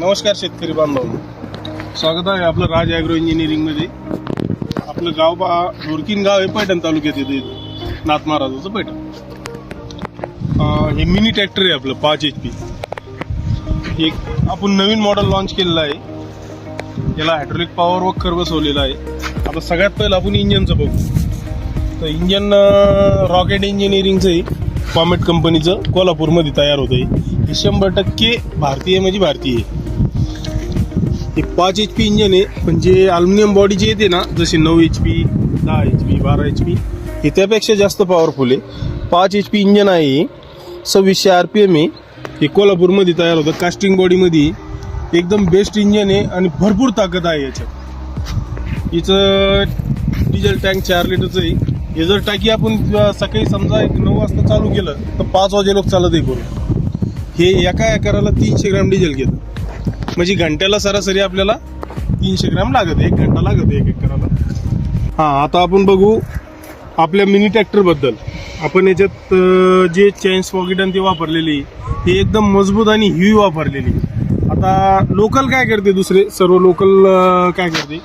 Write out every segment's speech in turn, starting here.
नमस्कार शेतकरी बांधव. स्वागत आहे आपलं राज ॲग्रो इंजिनिअरिंगमध्ये आपलं गाव बा ढोरकीन गाव आहे पैठण तालुक्यात येते नाथ महाराजाचं पैठण. हे मिनी ट्रॅक्टर आहे आपलं पाच एच पी एक आपण नवीन मॉडेल लॉन्च केलेलं आहे. याला हायड्रोलिक पॉवर वखर बसवलेला आहे. आता सगळ्यात पहिलं आपण इंजनचं बघू. तर इंजन रॉकेट इंजिनिअरिंगचं आहे. कॉमेट कंपनीचं कोल्हापूरमध्ये तयार होतं आहे हे शंभर टक्के भारतीय म्हणजे भारतीय आहे. हे पाच एच पी इंजन आहे. पण जे अल्युमिनियम बॉडी जे येते ना जसे नऊ एच पी दहा एच पी बारा एच पी हे त्यापेक्षा जास्त पॉवरफुल आहे. पाच एच पी इंजन आहे सव्वीसशे आर पी एम आहे. हे कोल्हापूरमध्ये तयार होतं. कास्टिंग बॉडीमध्ये एकदम बेस्ट इंजन आहे आणि भरपूर ताकद आहे याच्यात. हिचं डिझेल टँक चार लिटरचं आहे. हे जर टाकी आपण सकाळी समजा एक नऊ वाजता चालू केलं तर पाच वाजे लोक चालत आहे करून हे एका एकराला तीनशे ग्राम डिझेल घेतं म्हणजे घंट्याला सरासरी आपल्याला तीनशे ग्रॅम लागत एक घंटा लागत एक एकराला. हां आता आपण बघू आपल्या मिनी ट्रॅक्टरबद्दल आपण याच्यात जे चेन्स पॉकेट आणि ते वापरलेली ही एकदम मजबूत आणि हिवी वापरलेली. आता लोकल काय करते दुसरे? सर्व लोकल काय करते?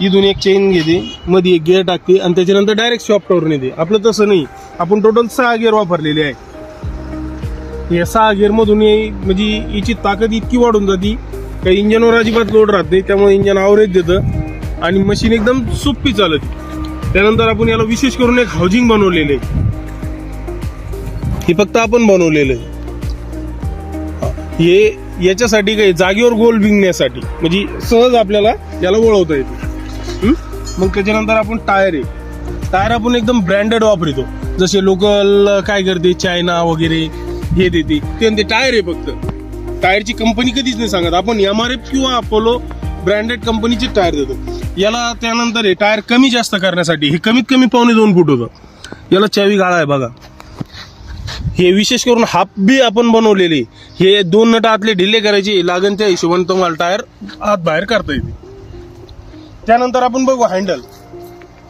इथून एक चेन घेते मध्ये एक गिअर टाकते आणि त्याच्यानंतर डायरेक्ट शॉपटॉवर नेते. आपलं तसं नाही. आपण टोटल सहा गिअर वापरलेले आहे. या सहा गिअरमधून म्हणजे याची ताकद इतकी वाढून जाते काही इंजनवर अजिबात लोड राहत नाही त्यामुळे इंजन आवरेज देतं. आणि मशीन एकदम सोपी चालत. त्यानंतर आपण याला विशेष करून एक हाऊसिंग बनवलेलं आहे. हे फक्त आपण बनवलेलं आहे. हे याच्यासाठी काही जागेवर गोल विंगण्यासाठी. म्हणजे सहज आपल्याला याला वळवता येते. मग त्याच्यानंतर आपण टायर आहे. टायर आपण एकदम ब्रँडेड वापरतो. जसे लोकल काय करते चायना वगैरे हे देते. ते ते टायर आहे फक्त. टायरची कंपनी कधीच नाही सांगत. आपण एम आर एफ किंवा अपोलो ब्रँडेड कंपनीचे टायर देतो. याला त्यानंतर हे टायर कमी जास्त करण्यासाठी हे कमीत कमी पावणे दोन फूट होतं. याला चावी गाळा आहे बघा. हे विशेष करून हाफ बी आपण बनवलेले. हे दोन नट आतले ढिले करायचे लागन त्या हिशोबाने तुम्हाला टायर आत बाहेर करता येते. त्यानंतर आपण बघू हँडल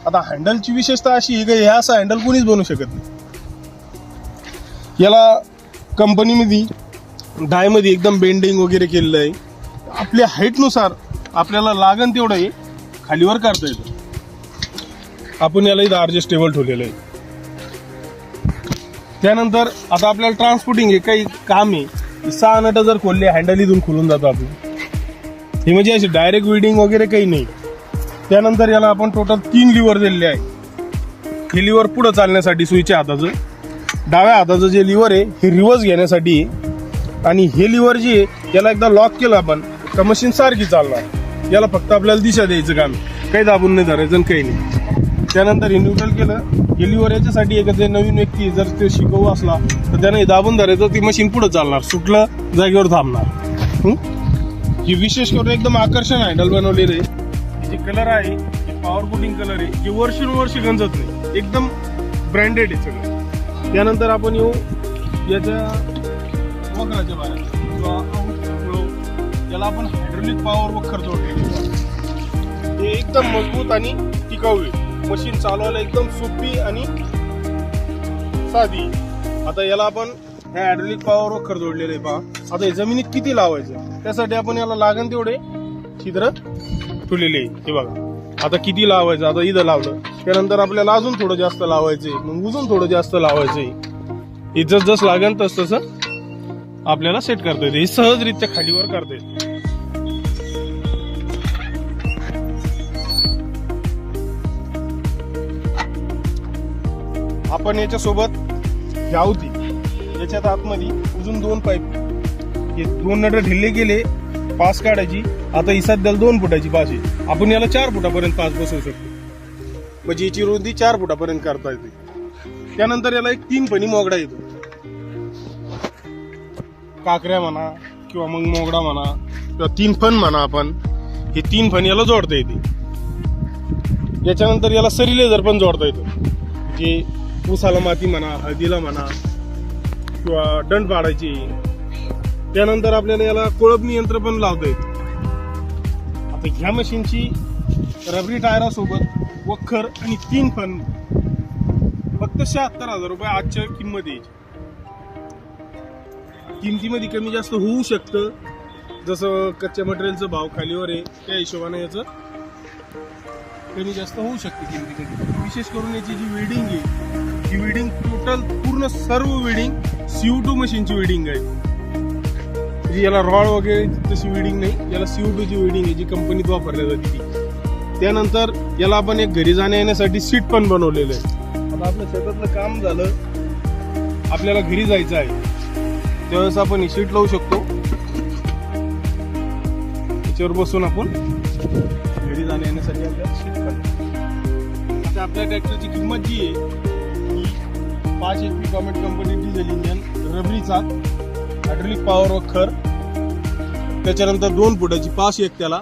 आता हँडलची विशेषता अशी आहे की ह्या असं हँडल कोणीच बनवू शकत नाही. याला कंपनीमध्ये डायमध्ये एकदम बेंडिंग वगैरे केलेलं आहे. आपल्या हाईटनुसार आपल्याला लागन तेवढं आहे खालीवर करता येतं. आपण याला इथं ॲडजस्टेबल ठेवलेलं आहे. त्यानंतर आता आपल्याला ट्रान्सपोर्टिंग हे काही काम आहे. सहा नटं जर खोलले हँडल इथून खोलून जातो आपण. हे म्हणजे असे डायरेक्ट विडिंग वगैरे काही नाही. त्यानंतर याला आपण टोटल तीन लिव्हर दिलेले आहे. हे लिव्हर पुढं चालण्यासाठी सुईच्या हाताचं डाव्या हाताचं जे लिव्हर आहे हे रिव्हर्स घेण्यासाठी आहे. आणि हे लिव्हर जे आहे याला एकदा लॉक केलं आपण तर मशीन सारखी चालणार. याला फक्त आपल्याला दिशा द्यायचं काम काही दाबून नाही धरायचं आणि काही नाही. त्यानंतर हे न्यूट्रल केलं. हे लिव्हर याच्यासाठी एक जे नवीन व्यक्ती जर ते शिकवू असला तर त्याने दाबून धरायचं ती मशीन पुढं चालणार सुटलं जागेवर थांबणार. ही? विशेष करून एकदम आकर्षण हँडल बनवलेलं आहे. जे कलर आहे पॉवर कोटिंग कलर आहे जे वर्षानुवर्ष गंजत नाही. एकदम ब्रँडेड आहे सगळं. त्यानंतर आपण येऊ याच्या वखराच्या बाहेर. किंवा याला आपण हायड्रोलिक पॉवर वखर जोडलेली हे एकदम मजबूत आणि टिकाऊ आहे. मशीन चालवायला एकदम सोपी आणि साधी. आता याला आपण हे हायड्रोलिक पॉवर वखर जोडलेलं आहे पहा. आता हे जमिनीत किती लावायचं? त्यासाठी आपण याला लागण तेवढे छिद्र ठेवलेले हे बघा. आता किती लावायचं? आता इथं लावलं. त्यानंतर आपल्याला अजून थोडं जास्त लावायचंय. मग अजून थोडं जास्त लावायचंय. हे जस जस लागेल तस तसं आपल्याला सेट करता येते ही सहजरित्या खालीवर करता येते आपण याच्यासोबत गावती याच्यात आतमध्ये अजून दोन पाईप हे दोन नट ढिल्ले गेले पास काढायची. आता ही सध्याला दोन फुटाची पास आहे. आपण याला चार फुटापर्यंत पास बसवू शकतो. म्हणजे याची रुंदी चार फुटापर्यंत करता येते. त्यानंतर याला एक तीन पणी मोगडा येतो. काकऱ्या म्हणा किंवा मग मोगडा म्हणा किंवा तीन फण म्हणा आपण हे तीन फण याला जोडता येते. याच्यानंतर याला सरीलेझर पण जोडता येतो. जे ऊसाला माती म्हणा हळदीला म्हणा किंवा दंड पाडायची. त्यानंतर आपल्याला याला कोळपणी यंत्र पण लावता येतं. आता ह्या मशीनची रबरी टायरासोबत वखर आणि तीन फन फक्त शहात्तर हजार रुपये आजच्या किंमत यायची. किमतीमध्ये कमी जास्त होऊ शकतं. जसं कच्च्या मटेरियलचं भाव खालीवर आहे त्या हिशोबाने याचं कमी जास्त होऊ शकते किमती विशेष करून याची जी वेडिंग आहे ही वेडिंग टोटल पूर्ण सर्व वेडिंग सीओ टू मशीनची वेडिंग आहे. जी याला रॉड वगैरे तशी वेडिंग नाही याला सीओ टूची वेडिंग आहे जी कंपनीत वापरल्या जाते ती. त्यानंतर याला आपण एक घरी जाण्या येण्यासाठी सीट पण बनवलेलं आहे. आता आपलं शेतातलं काम झालं आपल्याला घरी जायचं आहे. त्यावेळेस आपण ही सीट लावू शकतो. त्याच्यावर बसून आपण लेडीज आणि येण्यासाठी आपल्याला शीट काढतो आता आपल्या ट्रॅक्टरची किंमत जी आहे ही पाच H P comet company diesel engine रबरी चाक हायड्रोलिक पॉवर व खर. त्याच्यानंतर दोन फुटाची पाच एक त्याला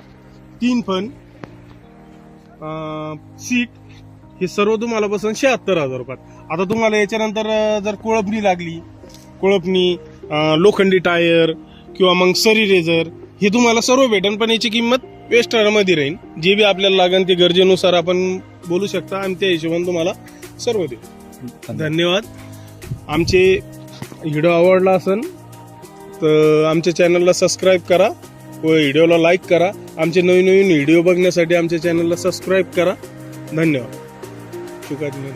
तीन फन सीट हे सर्व तुम्हाला बसून शहात्तर हजार रुपयात. आता तुम्हाला याच्यानंतर जर कोळपणी लागली कोळपणी लोखंडी टायर किंवा मग सरी रेझर हे तुम्हाला सर्व भेटेल पण याची किंमत वेस्टर्नमध्ये राहील. जे बी आपल्याला लागेल ते गरजेनुसार आपण बोलू शकता आणि त्या हिशोबाने तुम्हाला सर्व देऊ. धन्यवाद. आमचे व्हिडिओ आवडला असेल तर आमच्या चॅनलला सबस्क्राईब करा व व्हिडिओला लाईक करा. आमचे नवीन नवीन व्हिडिओ बघण्यासाठी आमच्या चॅनलला सबस्क्राईब करा. धन्यवाद. शुकाजी